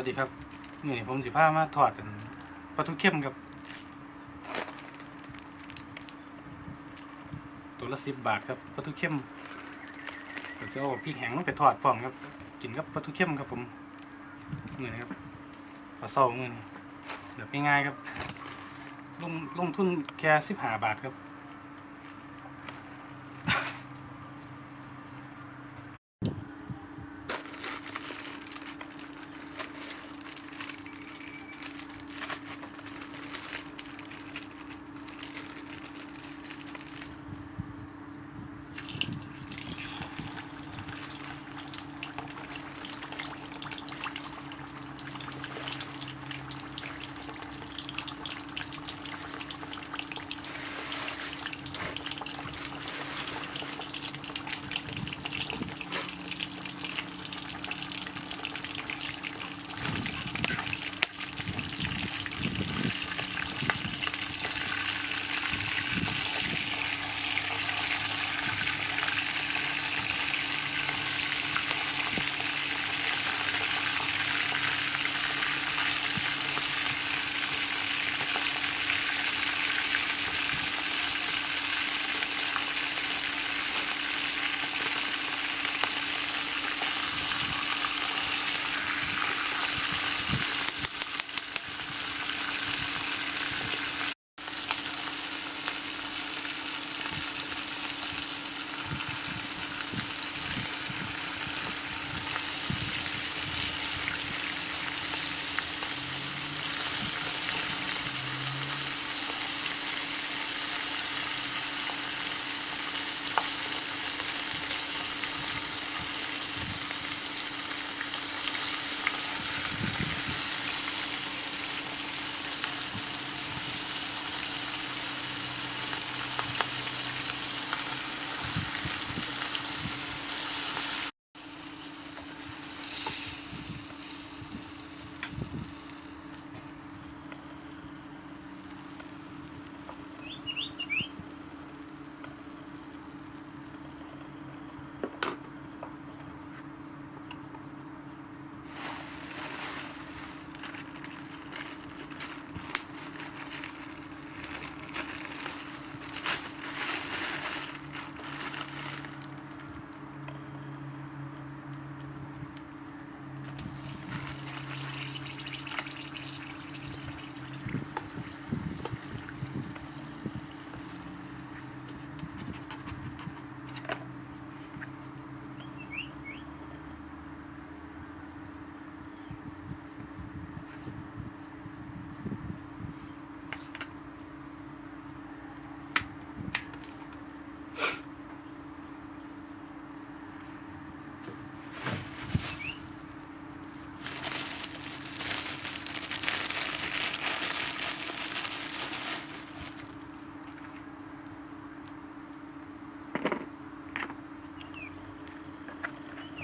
วัสดีครับนี่ผมสิพามาถอดกันปลาทูเข้มครับ ตัวละสิบบาทครับปลาทูเข้มเดี๋ยวจะเอาพริกแห้งไปทอดพร้อมครับ กินกับปลาทูเข้มครับผมนี่นครับปลาเศร้ามือนเดี๋ยวง่ายๆครับลงลงทุนแค่สิบห้าบาทครับ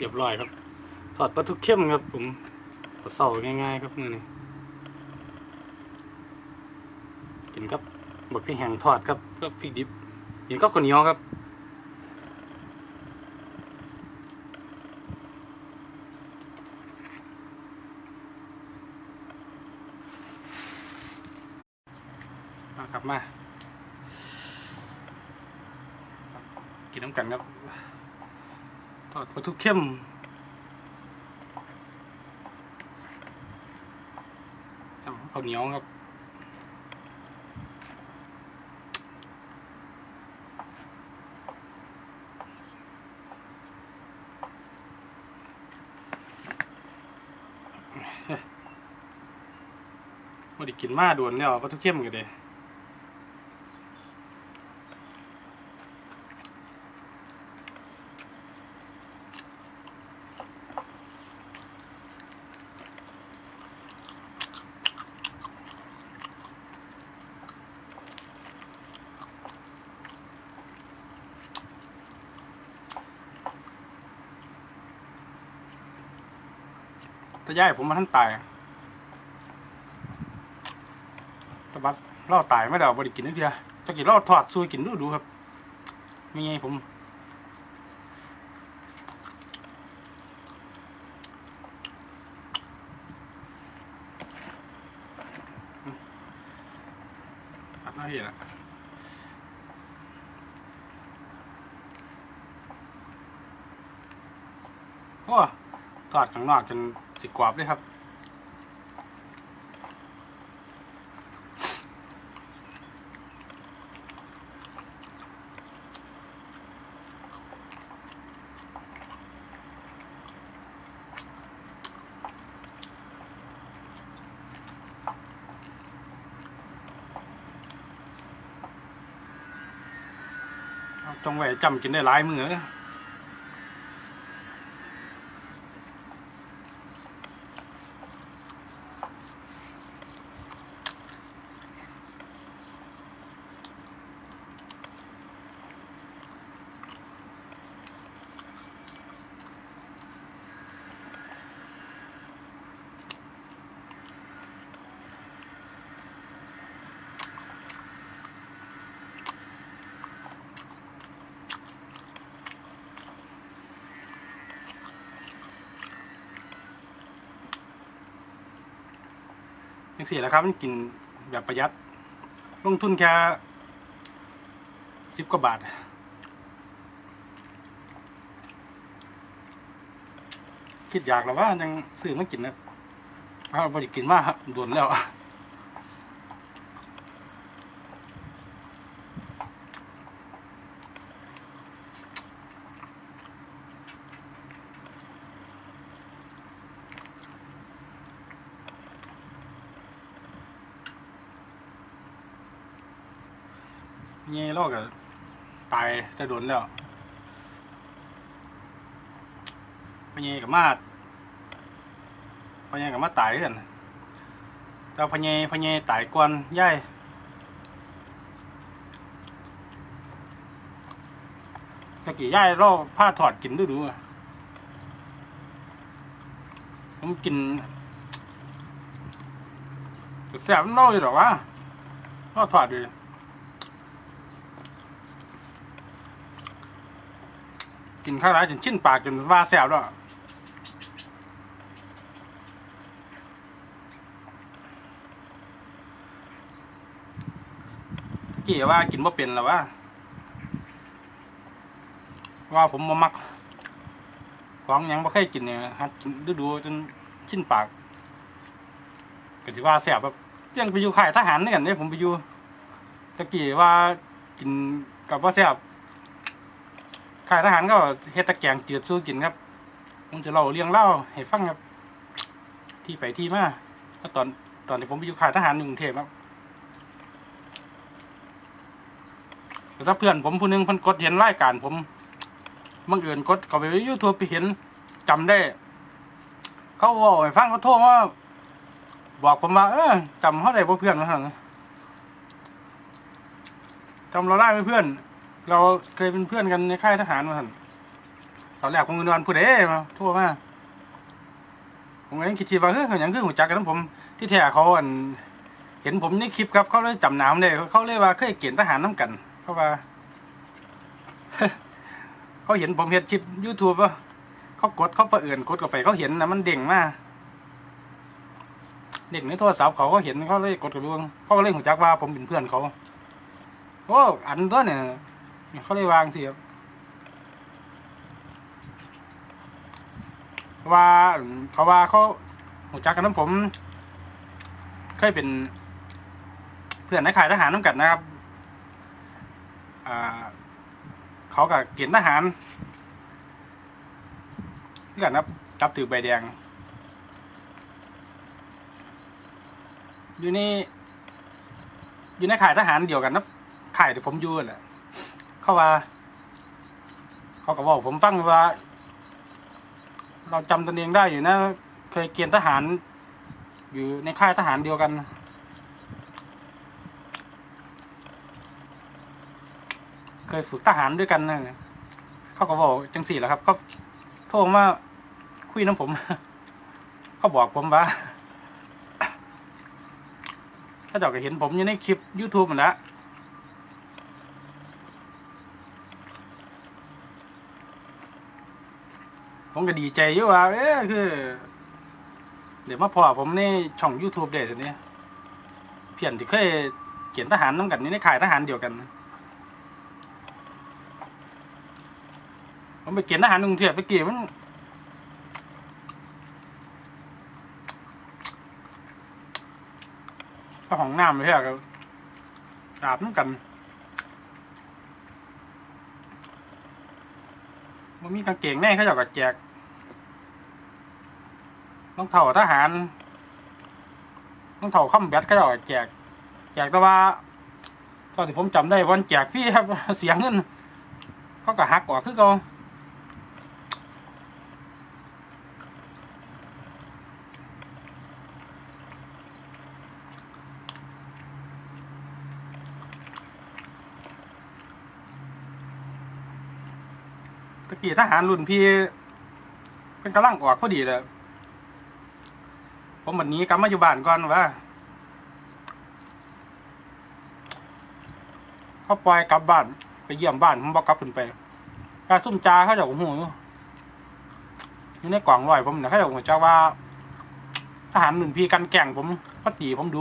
รียบร้อยครับ ถอดปลาทูเข้มครับ ผมปลาเศร้าง่ายๆครับมือนี้กินกับบักพริกแห้งทอดครับกับพริกดิบกินกับข้าวเหนียวครับมาครับมา กินน้ำกันครับ ทอดปลาทูเข้มข้าวเหนียวครับไม่ได้กินมาด่วนแล้วปลาทูเข้มกันเลย ตะย่ายผมมาท่านตายตะบัดเล่าตายไม่ได้บริกินนึกเดียวตะกินเล่าถอดซูกินดูดูครับ มีไงผมอัดหน้าที่ละ ทอดข้างนอกจนสิกรอบเลยครับเองไว้จำกินได้หลายมือ ยังสี่แหล้วครับ มันกินแบบประหยัด ลงทุนแค่สิบกว่าบาท คิดอยากแล้วว่ายังซื้อมากินนะเอาไปกินมากโดนแล้ว เงี้ยโลกอะ ตายจะโดนแล้วพญกับมาดพญกับมาตายกันเราพญพญตายก่อนย่ายตะกี้ย่ายเราผ้าถอดกินดูดูๆอะผมกินแสบมันเล่าอยู่หรอวะเราถอดดู กินข้าวร้ายจนชิ้นปากจนว่าแสบแล้วกี่ว่ากินว่าเป็นแล้วว่าว่าผมมามักของยังบ่เคยกินเนี่ยฮัดดูดูจนชิ้นปากก็สิว่าแสบแบบยังไปอยู่ค่ายทหารนี่กันเนี่ยผมไปอยู่ตะกี้ว่ากินกับว่าแสบ ค่ายทหารก็เฮ็ดตะแกงจืดสู้กินครับผมจะเล่าเรื่องเล่าให้ฟังครับ ที่ไปที่มาตอนตอนที่ผมไปอยู่ค่ายทหารอยู่กรุงเทพครับแล้วถ้าเพื่อนผมผู้หนึงเพิ่นกดเห็นรายการผมบังเอิญกดเข้าไปยูทูบไปเห็นจำได้ เขาบอกให้ฟังเขาโทรมาบอกผมว่าเออจำเขาได้เพื่อนว่าซั่นจำเราได้ไหมเพื่อน เราเคยเป็นเพื่อนกันในค่ายทหารมาท่านตอนแรกผมก็นอนผู้ใดมาทั่วมาผมก็ยังคิดว่าเฮ้ยเขาอย่างคือหัวจักกันทั้งผม ที่แท้เขาอัน เห็นผมในคลิปครับ เขาเลยจำน้ำเลยเขาเลยว่าเคยเกณฑ์ทหารน้ำกัน เขาว่า เขาเห็นผมเห็นคลิปยูทูบว่าเขากดเขาประเอื่นกดเข้าไป เขาเห็นนะมันเด้งมากเด็กในโทรศัพท์เขาก็เห็นเขาเลยกดกระลวงเขาก็เลยหัวจักว่าผมเป็นเพื่อนเขาโอ้อันตัวเนี่ย เขาเลยวางสิครับว่าเขาว่าเขาหูจักกันน้ำผม เคยเป็นเพื่อนในข่ายทหารน้ำกันนะครับเขากับเกณฑ์ทหารด้วยกันครับจับถือใบแดง อยู่ในอยู่ในข่ายทหารเดียวกันนะข่ายที่ผมอยู่นั่นแหละ เขาว่า เขาก็บอกผมฟังว่า เราจำตนเองได้อยู่นะ เคยเกณฑ์ทหาร อยู่ในค่ายทหารเดียวกัน เคยฝึกทหารด้วยกันนะเขาก็บอกจังสี่แหละครับเขาโทรมาคุยน้ำผม เขาบอกผมว่าถ้าเจ้าก็เห็นผมอยู่ในคลิป YouTube มันแล้ว ก็ดีใจอยู่ว่าเอ๊ะคือ เดี๋ยวมาพอผมในช่อง YouTube เด้สิเนี่ยเพียนที่เคยเกียนทหารน้ำกันนี่ในข่ายทหารเดียวกัน ผมไปเกียนทหารกรุงเทพไปเกี่ยมันก็ห้องน้ำเลยอะครับอาบน้ำกันมันมีกางเกงในเขาจะกัแจก รองเท้าทหารรองเท้าข้ามแบตเขาเจะแจก แจกแต่ว่าตอนที่ผมจำได้วันแจกพี่ครับเสียงเงินเขาก็หักออกคือเขาตะกี้ทหารรุ่นพี่เป็นกำลังออกพอดีเลย ผมวันนี้กลับมาอยู่บ้านก่อนว่าเขาปล่อยกลับบ้านไปเยี่ยมบ้านผมบอกกลับขึ้นไปกาซุ่มจาเขาจะหูอยู่อยู่ในกล่องลอยผมเนี่ยเขาจะหูจ้าว่าทหารหนึ่งพี่กันแกล้งผมก็ตีผมดู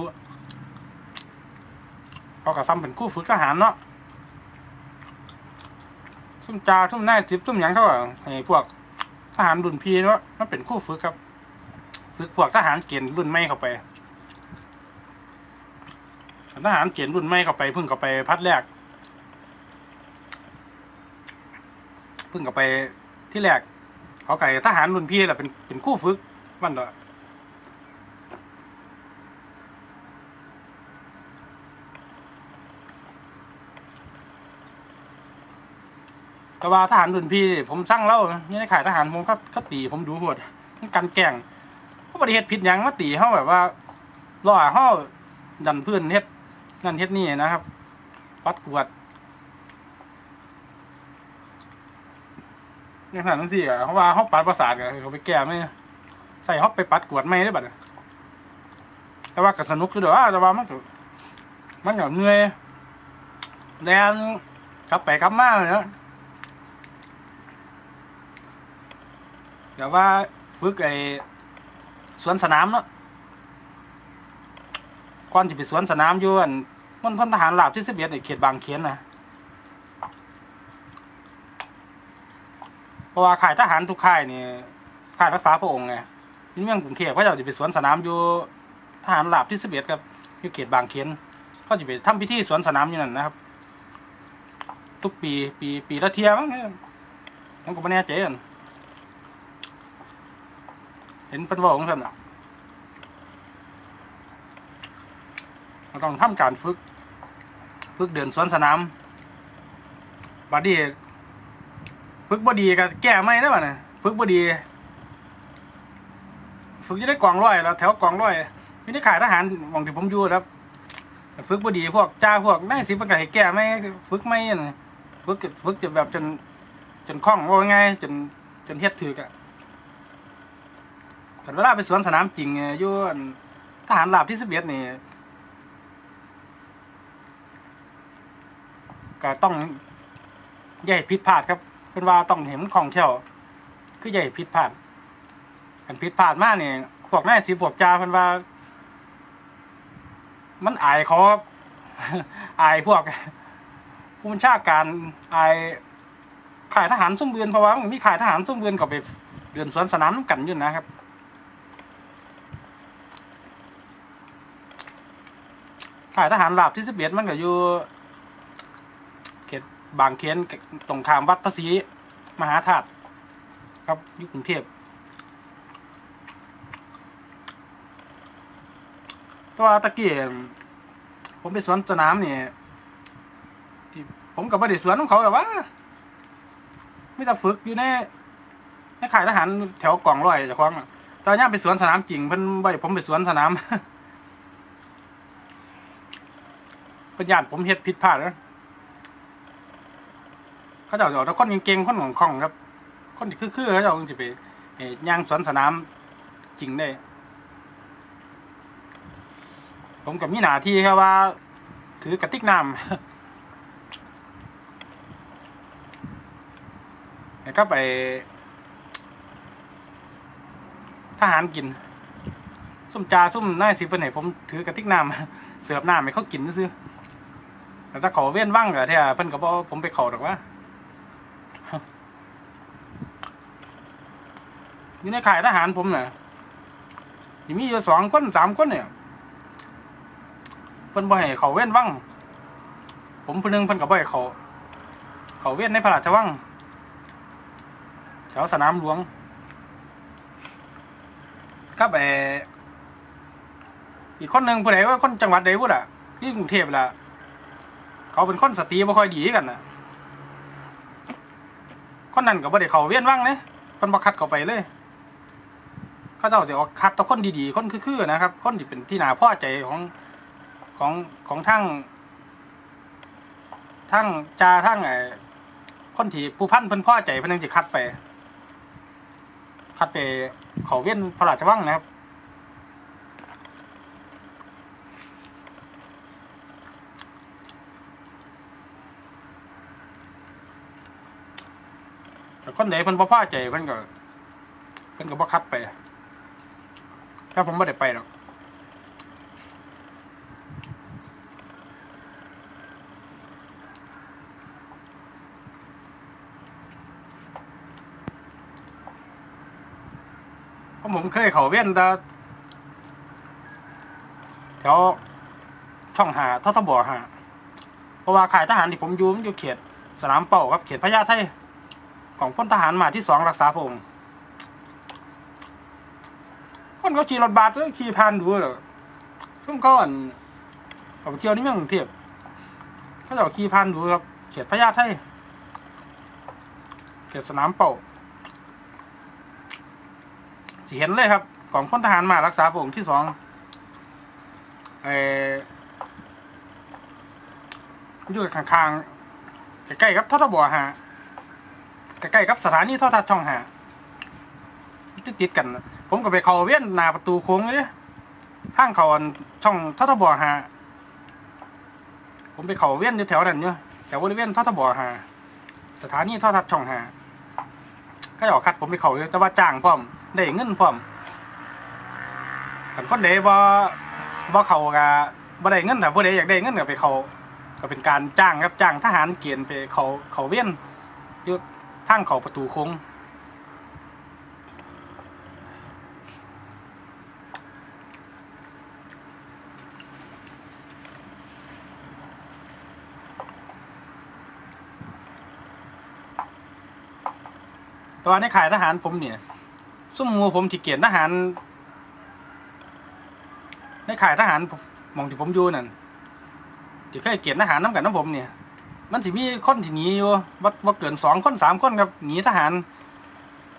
เขากับซ้ำเป็นคู่ฝึกทหารเนาะซุ่มจาซุ่มนาทิพซุ่มหยังเขาอะให้พวกทหารรุ่นพีเนาะมันเป็นคู่ฝึกครับ ฝึกพวกทหารเกณฑ์รุ่นไม่เข้าไปทหารเกณฑ์รุ่นใหม่เข้าไปเพิ่งเข้าไปพัดแรกเพิ่งเข้าไปที่แรกเขาไก่ทหารรุ่นพี่แหละเป็นเป็นคู่ฝึกมันเนาะแต่ว่าทหารรุ่นพี่ ผมสั่งเล่านี่ในขายทหารผมก็ก็ตีผมดูหวดกันแกล้ง เขาบริเหตุผิดหยังมาตีเขาแบบว่าล่อเขาดันเพื่อนเฮ็ดนั่นเฮ็ดนี่นะครับ ปัดกวดนี่ขนาดนั้นสิอะเขาว่าเขาปัดประสาทกันเขาไปแก้ไม่ใส่เขาไปปัดกวดไม่ได้บัดแต่ว่าก็สนุกคือเด้อแต่ว่ามันมันเหนื่อยแลนกลับไปกลับมาเลยนะเดี๋ยวว่าฝึกไอ สวนสนามเนาะก่อนจะไปสวนสนามอยู่อันมณฑลทหารราบที่สิบเอ็ดในเขตบางเขนนะเพราะว่าค่ายทหารทุกค่ายนี่ค่ายรักษาพระองค์ไงอยี่เมืองกรุงเทพเขาเจะไปสวนสนามอยู่ทหารราบที่สิบเอ็ดครับอยู่เขตบางเขนเขาจะไปทำพิธีสวนสนามอยู่นั่นนะครับ ทุกปีปีปีละเทียมั้งเนี่ยผมก็ไม่แน่ใจกัน เห็นเป็นบอกของท่านอะเราต้องทำการฝึก ฝึกเดินสวนสนามบัดนี้ฝึกบอดีก็แก้ไม่ได้ป่ะเนี่ยฝึกบอดี ฝึกจะได้กองร้อยแล้ว แถวกองร้อยไม่ได้ขายทหารหมองที่ผมอยู่ครับฝึกบอดีพวกจ้าพวกนายสิบมันก็ให้แก้ไม่ฝึกไม่นะฝึกฝึกจนแบบจนจนคล่องว่าไงจนจนเฮ็ดถือกอะ แต่เวลาไปสวนสนามจริงอยู่อันทหารราบที่สิบเอ็ดนี่ก็ต้องใหญ่ผิดพลาดครับเป็นว่าต้องเห็นของเที่ยวคือใหญ่ผิดพลาดอันผิดพลาดมากเนี่ยพวกแม่สีพวกจาเพิ่นว่า มันอายเขาครับอายพวกผู้บัญชาการอายข่ายทหารสุ่มเบือนเพราะว่ามีข่ายทหารสุ่มเบือนก็ไปเดินสวนสนามกันอยู่นะครับ ข่ายทหารราบที่สิบเอ็ดมันก็อยู่เขตบางเขนตรงขามวัดพระศรีมหาธาตุครับยู่กรุงเทพตัวตะเกี้ผมไปสวนสนามเนี่ยผมกับไม่ได้สวนของเขาแต่ว่าไม่ต้องฝึกอยู่ในในข่ายทหารแถวกล่องร้อยจะคล้องตอนนี้ไปสวนสนามจริงเพิ่นบ่ผมไปสวนสนาม เพิ่นญาติผมเฮ็ดผิดพลาดแล้วเขาเจะเอาแต่คนเก่งๆคนของของครับ คนที่คือๆเขาเจะเอาจะไปเอ่อย่างสวนสนามจริงได้ ผมกับมีหน้าที่แค่ว่า ถือกระติกน้ำแล้วก็ไปทหารกินส้มจาส้มนายสิเป็นไหนผมถือกระติกน้ำเสิร์ฟน้ำให้เขากินซื้อ แต่ถ้าเขาเว้นว่างก็แท้เพิ่นก็บ่ผมไปเขาดอกว่าอยู่ในข่ายทหารผมน่ะสิมีอยู่สองคนสามคนเนี่ยเพิ่นบ่ให้เขาเว้นว่างผมผู้หนึงเพิ่นก็บ่ให้เขา เขาเว้นในพระราชวังแถวสนามหลวงครับเอออีกคนหนึ่งผู้ใดว่าคนจังหวัดใดพูดอะที่กรุงเทพแหละ เขาเป็นคนสติบ่ค่อยดีกันนะคนนั้นก็บ่ได้เขาเวียนว่างเลยคนบ่คัดเขาไปเลย เขาเจ้าสิออกคัดตัวคนดีๆ คนคือๆนะครับ คนที่เป็นที่นาพ่อใจของของของทั้งทั้งจาทั้งไอ้คนที่ผู้พันเพิ่นพ่อใจเพิ่นนึงสิคัดไป คัดไปเขาเวียนพระราชวังนะครับ คนไหนเพิ่นบ่พอใจเพิ่นก็เพิ่นก็บ่คัดไปถ้าผมบ่ได้ไปหรอกเพราะผมเคยเขาเวียนแต่แถวช่องหาททบหาเพราะว่าขายทหารที่ผมอยู่มันอยู่เขตสนามเป้าครับเขตพญาไท ของพลทหารมาที่สองรักษาพระองค์คนเขาขี่รถบัสเลยขี่ผ่านดูเหรอช่วงก่อนเขาเที่ยวนี่เมืองกรุงเทพเขาจะเอาขี่ผ่านดูครับเขตพญาไทเขตสนามเป่าสิเห็นเลยครับ ของพลทหารมารักษาพระองค์ที่สองเอออยู่ข้างๆใกล้ๆครับททบหา ใกล้ๆกับสถานีโทรทัศน์ช่องหาติดติดๆกัน ผมก็ไปเขาเวียนหน้าประตูโค้งเลยเด้ทางเขาช่องททบหาผมไปเขาเวียนอยู่แถวนั้นอยู่แถวบริเวณททบหาสถานีโทรทัศน์ช่องหาก็อยากคัดผมไปเขาอยู่แต่ว่าจ้างพร้อมได้เงินพร้อมคันคนใดบ่บ่เขาก็บ่ได้เงินแต่ผู้ใดอยากได้เงินก็ไปเขาก็เป็นการจ้างครับจ้างทหารเกณฑ์ไปเขาเขาเวียนอยู่ ทางเขาประตูโค้งตอนในขายทหารผมเนี่ยซุ่มมูผมที่เกียนทหารในขายทหารมองที่ผมอยู่นั่นที่เคยเกียนทหารน้ำกันน้ำผมเนี่ย มันสิมีคนที่หนีอยู่บ่บ่เกินสองคนสามคนครับหนีทหาร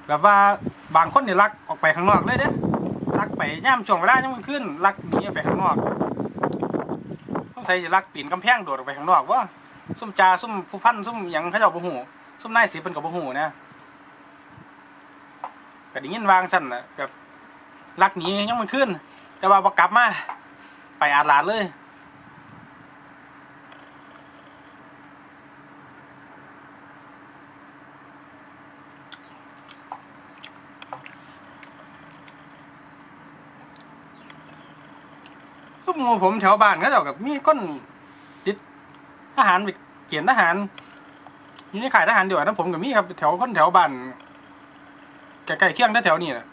แบบว่าบางคนเนี่ยลักออกไปข้างนอกเลยเด้ลักไปย่ามช่วงเวลายังมันขึ้นลักหนีออกไปข้างนอกต้องใส่จะลักปีนกำแพงโดดออกไปข้างนอกว่าซุ่มจาซุ่มผู้พันซุ่มหยังเขาเจ้าบ่หูซุ่มนายสิเพิ่นก็บ่ฮู้นะก็ได้ยินวางซั่นนะแบบลักหนียังมันขึ้น แต่ว่าบ่กลับมาไปอาดลาดเลย ซุ่มหมู่ผมแถวบ้านเขาเจ้ากับมีคนติดทหารไปเกียนทหารอยู่ในข่ายทหารเดียวกันะผมกับมีครับแถวคนแถวบ้านใกล้ๆเคียงแถวๆนี้แหละ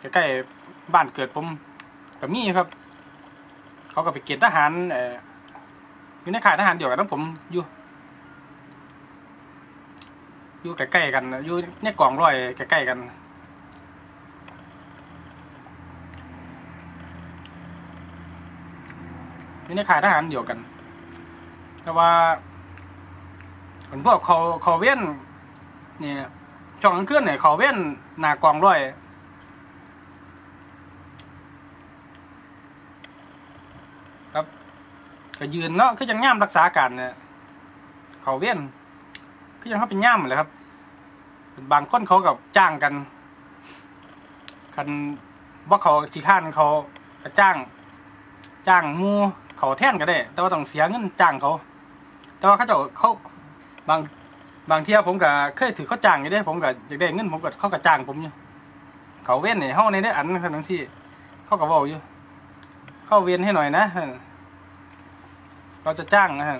ใกล้ๆบ้านเกิดผมกับมีครับ เขาก็ไปเกียนทหารเอ่ออยู่ในข่ายทหารเดียวกันนะผมอยู่อยู่ใกล้ๆกันอยู่ในกล่องร้อยใกล้ๆกัน อยู่ในข่ายทหารเดียวกัน แต่ว่าเหมือนพวกเขาเขาเว้นเนี่ยช่องกลางคืนเนี่ยเขาเว้นหน้ากองร้อยครับก็ยืนเนาะคือยังย่ามรักษาการเนี่ยเขาเว้นคือยังเขาเป็นย่ามเลยครับ บางคนเขากับจ้างกัน คันว่าเขาขี้ข้านเขาก็จ้าง จ้างมู เขาแท่นก็ได้ แต่ว่าต้องเสียเงินจ้างเขา แต่ว่าเขาเจะเขาบางบางเที่ยผมก็เคยถือเขาจ้างอยู่เด้ ผมก็อยากได้เงินผมก็เขาก็จ้างผมอยู่เขาเว้นในห้องในได้อันขนาดที่เขาก็บอกอยู่ เข้าเวียนให้หน่อยนะ เราจะจ้างนะฮะ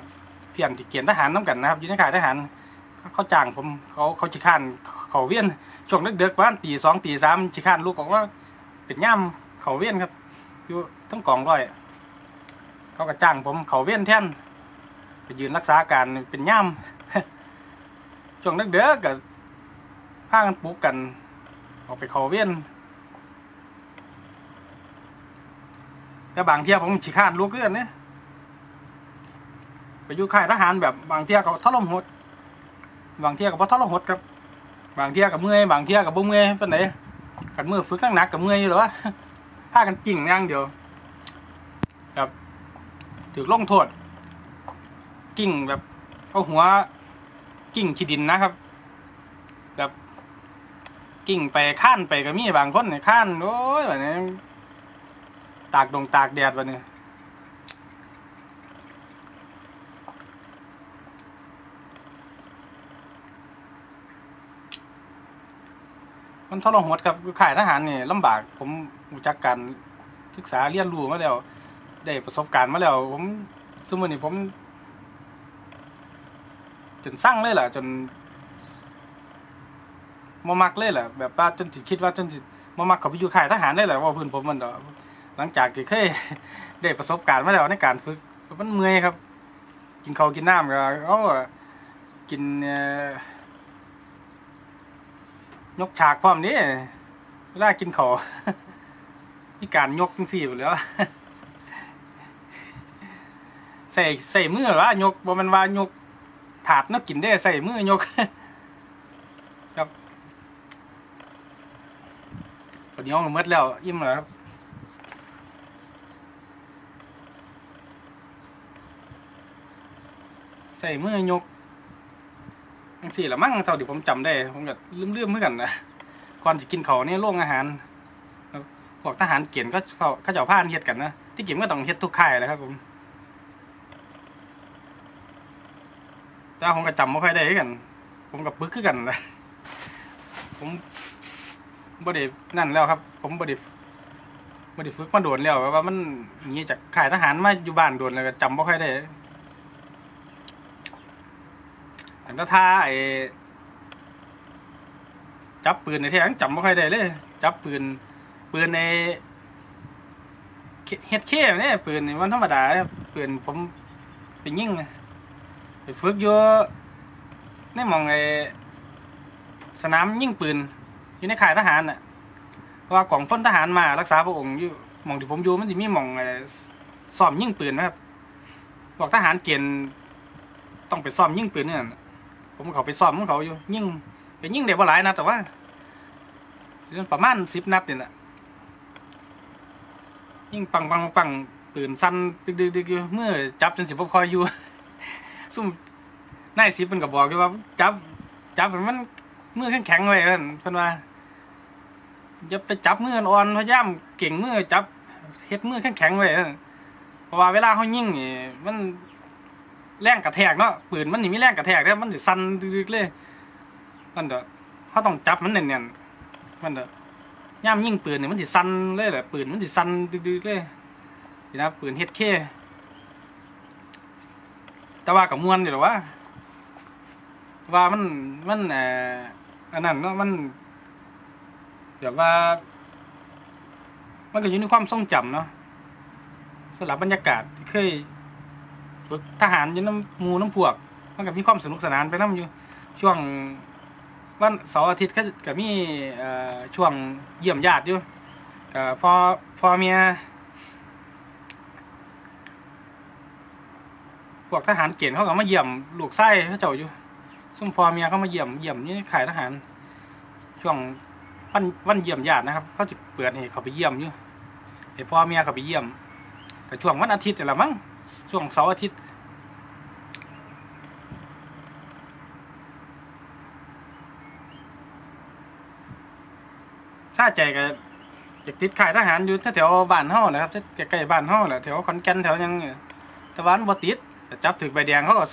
เพียงที่เกียนทหารน้กันนะครับอยู่ในค่ายทหาร เขาจ้างผมเขาเขาชิข้านเขาเวียนช่วงเด็กๆประมาตีสองตีสามชิข้านลูกบอกว่าเป็นย่ามเขาเวียนครับ อยู่ทั้งกองร้อย เขาก็จ้างผมเขาเวียนแท่นไปยืนรักษาการเป็นย่ามช่วงนึกเด็กๆก็พากันปลุกกันออกไปเขาเวียนแต่บางเที่ยผมฉีกขานลูกเรื่อนเนี่ยไปอยู่ค่ายทหารแบบบางเที่ยก็ทรมหด บางเที่ยก็บ่ทรหดครับ บางเที่ยก็เมื่อยบางเที่ยก็บ่เมื่อยปานใดกันมือฝึกหนักๆก็เมื่อยอยู่หรอวะพากันกิ่งอย่างเดียวแบบ ถือลงโทษ กิ่งแบบเอาหัว กิ่งขี้ดินนะครับ แบบ กิ่งไปข้านไปก็มีบางคนเนี่ยข้านโอ้ยแบบนี้ตากดงตากแดดวันนี้มันทรหดกับข่ายทหารนี่ลำบากผมรู้จักการศึกษาเรียนรู้มาแล้ว ได้ประสบการณ์มาแล้ว ผมสมมตินี่ผม จนสร้างเลยแหละจนมามักเลยแหละแบบว่าจนสิคิดว่าจนสิมามักเขาไปอยู่ข่ายทหารได้แหละว่าเพื่อนผมมันดอกหลังจากที่เคยได้ประสบการณ์มาแล้วในการฝึกมันเมื่อยครับ กินข้าวกินน้ำก็เขากินยกฉากพร้อมนี้เวลากินข้าวมีการยกจังสี่อยู่แล้ว ใส่ใส่มือว่ายกบ่มันว่ายกถาดนักกินได้ใส่มือยกครับตอนนี้ห้องมืดแล้วอิ่มแล้วครับใส่มือยกจังสี่ละมั่งเท่าที่ผมจำได้ ผมก็ลืมๆเหมือนกันนะก่อนจะกินเขาเนี่ยโรงอาหารบพวกทหารเกียนก็เขาเขาเจ้าผ้านเฮ็ดกันนะที่เกียนก็ต้องเฮ็ดทุกค่ายแหละครับผม แต่ว่าผมก็จำไม่ค่อยได้คือกัน ผมกับปึกคือกันนะผมบ่ได้นั่นแล้วครับ ผมบ่ได้บ่ได้ฝึกมาโดนแล้วว่ามันหนีจากค่ายทหารมาอยู่บ้านโดนแล้วก็จำไม่ค่อยได้แต่ก็ท่าไอ้จับปืนในที่ยังจำไม่ค่อยได้เลย จับปืน ปืนในเฮ็ดเคเนี่ยปืนมันธรรมดาเนี่ยปืนผมไปยิ่งนะ ไปฝึกอยู่ในหมองไอ้สนามยิงปืน อยู่ในค่ายทหารน่ะเพราะว่ากองพลทหารมารักษาพระองค์อยู่หมองที่ผมอยู่มันจะมีหมองไอ้ซ้อมยิงปืนนะครับ บอกทหารเกณฑ์ต้องไปซ้อมยิงปืนเนี่ยผมเขาไปซ้อมของเขาอยู่ยิ่งเป็นยิ่งเด็กว่าหลายนะแต่ว่าประมาณสิบนัดเนี่ยนะยิ่งปังปังปังปืนสั้นดึกดึกดึกอยู่เมื่อจับจนสิบคอยอยู่ ซุ่มนายสิบเป็นกับบอกอยู่ว่า จับ จับมันมือแข็งแข็งๆไว้เพิ่นเพิ่นว่าอย่าไปจับมืออ่อนพยายามเก่งมือจับเฮ็ดมือแข็งแข็งๆไว้เพิ่นเพราะว่าเวลาเขายิงนี่มันแรงกระแทกเนาะปืนมันนี่มีแรงกระแทกเด้อมันสิสั่นดึกๆเลยมันเด้อเขาต้องจับมันแน่นๆมันเด้อย่ามยิงปืนนี่มันสิสั่นเลยแหละปืนมันสิสั่นดึกๆเลยนี่นะปืนเฮ็ดเค แต่ว่ากับมวนอยู่หรอวะว่ามันมันเอ่ออันนั้นเนาะมันแบบว่า มันก็อยู่ในความทรงจำเนาะสำหรับบรรยากาศที่เคยฝึกทหารอยู่น้ำมูน้ำพวก มันก็มีความสนุกสนานไปน้ำอยู่ ช่วงวันเสาร์อาทิตย์ก็ก็มีช่วงเยี่ยมญาติอยู่ก็พอพอเมีย วกทหารเกณฑ์เขาก็มาเยี่ยมลูกไส้เขาเจ้าอยู่ซุ่มพอเมียเขามาเยี่ยมเยี่ยมนี่ขายทหาร ช่วงวันวันเยี่ยมญาตินะครับเขาจะเปิดให้เขาไปเยี่ยมอยู่ให้พ่อเมียเขาไปเยี่ยมก็ช่วงวันอาทิตย์นี่ละมั้งช่วงเสาร์อาทิตย์ซาใจก็อยากติดขายทหารอยู่แถวบ้านเฮานะครับใกล้ๆบ้านเฮาแหละแถวขอนแก่นแถวยังต่ว่ามันบ่ติด แต่จับถึกใบแดงเขาก็